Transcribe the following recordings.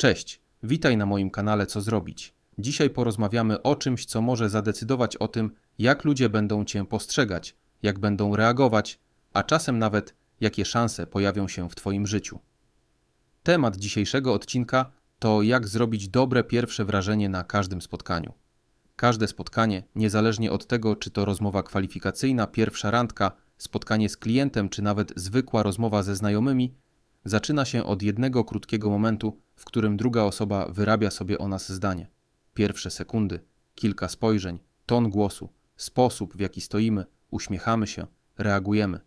Cześć, witaj na moim kanale Co Zrobić. Dzisiaj porozmawiamy o czymś, co może zadecydować o tym, jak ludzie będą Cię postrzegać, jak będą reagować, a czasem nawet jakie szanse pojawią się w Twoim życiu. Temat dzisiejszego odcinka to jak zrobić dobre pierwsze wrażenie na każdym spotkaniu. Każde spotkanie, niezależnie od tego, czy to rozmowa kwalifikacyjna, pierwsza randka, spotkanie z klientem, czy nawet zwykła rozmowa ze znajomymi, zaczyna się od jednego krótkiego momentu, w którym druga osoba wyrabia sobie o nas zdanie. Pierwsze sekundy, kilka spojrzeń, ton głosu, sposób, w jaki stoimy, uśmiechamy się, reagujemy.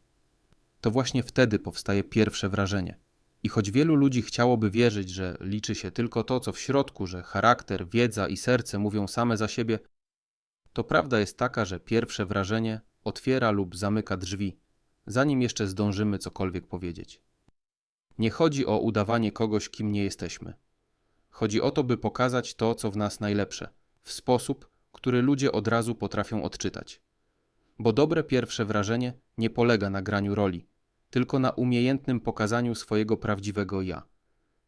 To właśnie wtedy powstaje pierwsze wrażenie. I choć wielu ludzi chciałoby wierzyć, że liczy się tylko to, co w środku, że charakter, wiedza i serce mówią same za siebie, to prawda jest taka, że pierwsze wrażenie otwiera lub zamyka drzwi, zanim jeszcze zdążymy cokolwiek powiedzieć. Nie chodzi o udawanie kogoś, kim nie jesteśmy. Chodzi o to, by pokazać to, co w nas najlepsze, w sposób, który ludzie od razu potrafią odczytać. Bo dobre pierwsze wrażenie nie polega na graniu roli, tylko na umiejętnym pokazaniu swojego prawdziwego ja.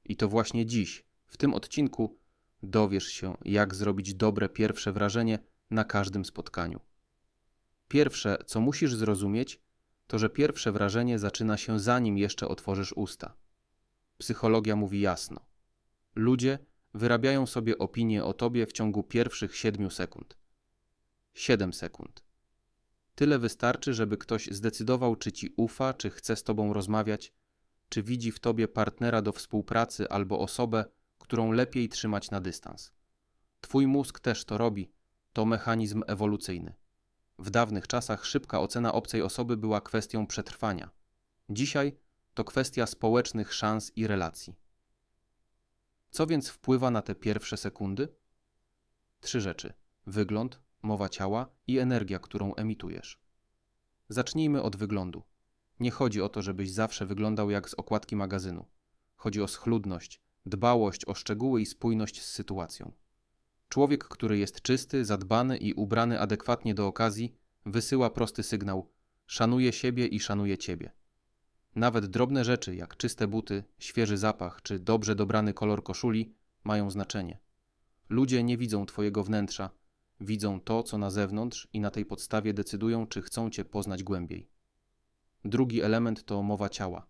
I to właśnie dziś, w tym odcinku, dowiesz się, jak zrobić dobre pierwsze wrażenie na każdym spotkaniu. Pierwsze, co musisz zrozumieć, to że pierwsze wrażenie zaczyna się zanim jeszcze otworzysz usta. Psychologia mówi jasno. Ludzie wyrabiają sobie opinię o tobie w ciągu pierwszych siedmiu sekund. Siedem sekund. Tyle wystarczy, żeby ktoś zdecydował, czy ci ufa, czy chce z tobą rozmawiać, czy widzi w tobie partnera do współpracy albo osobę, którą lepiej trzymać na dystans. Twój mózg też to robi, to mechanizm ewolucyjny. W dawnych czasach szybka ocena obcej osoby była kwestią przetrwania. Dzisiaj to kwestia społecznych szans i relacji. Co więc wpływa na te pierwsze sekundy? Trzy rzeczy: wygląd, mowa ciała i energia, którą emitujesz. Zacznijmy od wyglądu. Nie chodzi o to, żebyś zawsze wyglądał jak z okładki magazynu. Chodzi o schludność, dbałość o szczegóły i spójność z sytuacją. Człowiek, który jest czysty, zadbany i ubrany adekwatnie do okazji, wysyła prosty sygnał: szanuje siebie i szanuje ciebie. Nawet drobne rzeczy, jak czyste buty, świeży zapach czy dobrze dobrany kolor koszuli, mają znaczenie. Ludzie nie widzą Twojego wnętrza, widzą to, co na zewnątrz i na tej podstawie decydują, czy chcą Cię poznać głębiej. Drugi element to mowa ciała.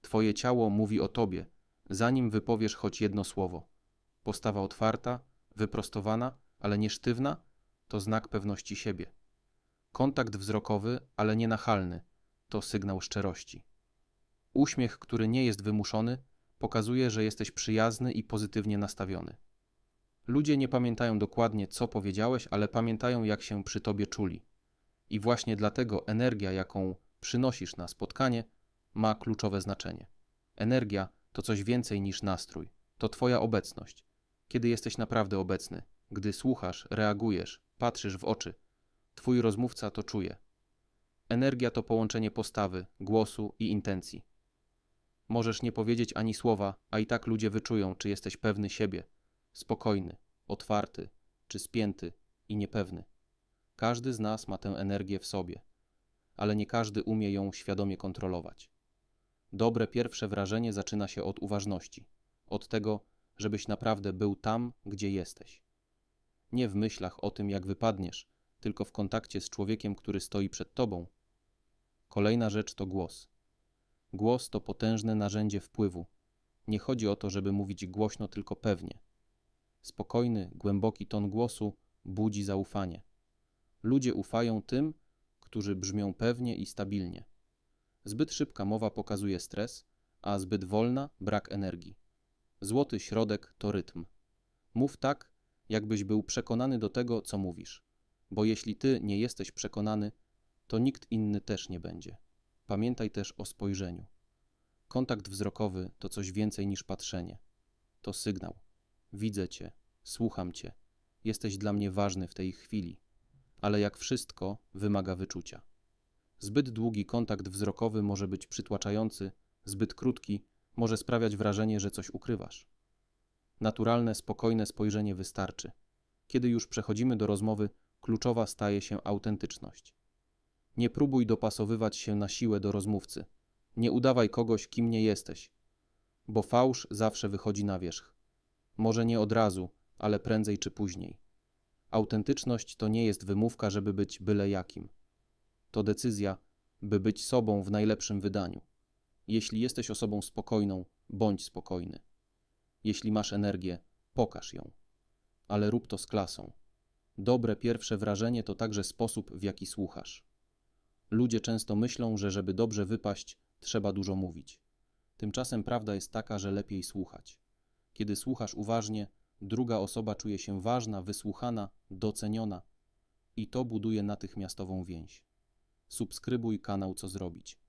Twoje ciało mówi o Tobie, zanim wypowiesz choć jedno słowo. Postawa otwarta, wyprostowana, ale nie sztywna, to znak pewności siebie. Kontakt wzrokowy, ale nie nachalny, to sygnał szczerości. Uśmiech, który nie jest wymuszony, pokazuje, że jesteś przyjazny i pozytywnie nastawiony. Ludzie nie pamiętają dokładnie, co powiedziałeś, ale pamiętają, jak się przy tobie czuli. I właśnie dlatego energia, jaką przynosisz na spotkanie, ma kluczowe znaczenie. Energia to coś więcej niż nastrój, to Twoja obecność. Kiedy jesteś naprawdę obecny, gdy słuchasz, reagujesz, patrzysz w oczy, Twój rozmówca to czuje. Energia to połączenie postawy, głosu i intencji. Możesz nie powiedzieć ani słowa, a i tak ludzie wyczują, czy jesteś pewny siebie, spokojny, otwarty, czy spięty i niepewny. Każdy z nas ma tę energię w sobie, ale nie każdy umie ją świadomie kontrolować. Dobre pierwsze wrażenie zaczyna się od uważności, od tego, żebyś naprawdę był tam, gdzie jesteś. Nie w myślach o tym, jak wypadniesz, tylko w kontakcie z człowiekiem, który stoi przed tobą. Kolejna rzecz to głos. Głos to potężne narzędzie wpływu. Nie chodzi o to, żeby mówić głośno, tylko pewnie. Spokojny, głęboki ton głosu budzi zaufanie. Ludzie ufają tym, którzy brzmią pewnie i stabilnie. Zbyt szybka mowa pokazuje stres, a zbyt wolna brak energii. Złoty środek to rytm. Mów tak, jakbyś był przekonany do tego, co mówisz, bo jeśli ty nie jesteś przekonany, to nikt inny też nie będzie. Pamiętaj też o spojrzeniu. Kontakt wzrokowy to coś więcej niż patrzenie. To sygnał. Widzę cię, słucham cię, jesteś dla mnie ważny w tej chwili, ale jak wszystko wymaga wyczucia. Zbyt długi kontakt wzrokowy może być przytłaczający, zbyt krótki może sprawiać wrażenie, że coś ukrywasz. Naturalne, spokojne spojrzenie wystarczy. Kiedy już przechodzimy do rozmowy, kluczowa staje się autentyczność. Nie próbuj dopasowywać się na siłę do rozmówcy. Nie udawaj kogoś, kim nie jesteś, bo fałsz zawsze wychodzi na wierzch. Może nie od razu, ale prędzej czy później. Autentyczność to nie jest wymówka, żeby być byle jakim. To decyzja, by być sobą w najlepszym wydaniu. Jeśli jesteś osobą spokojną, bądź spokojny. Jeśli masz energię, pokaż ją. Ale rób to z klasą. Dobre pierwsze wrażenie to także sposób, w jaki słuchasz. Ludzie często myślą, że żeby dobrze wypaść, trzeba dużo mówić. Tymczasem prawda jest taka, że lepiej słuchać. Kiedy słuchasz uważnie, druga osoba czuje się ważna, wysłuchana, doceniona i to buduje natychmiastową więź. Subskrybuj kanał Co Zrobić.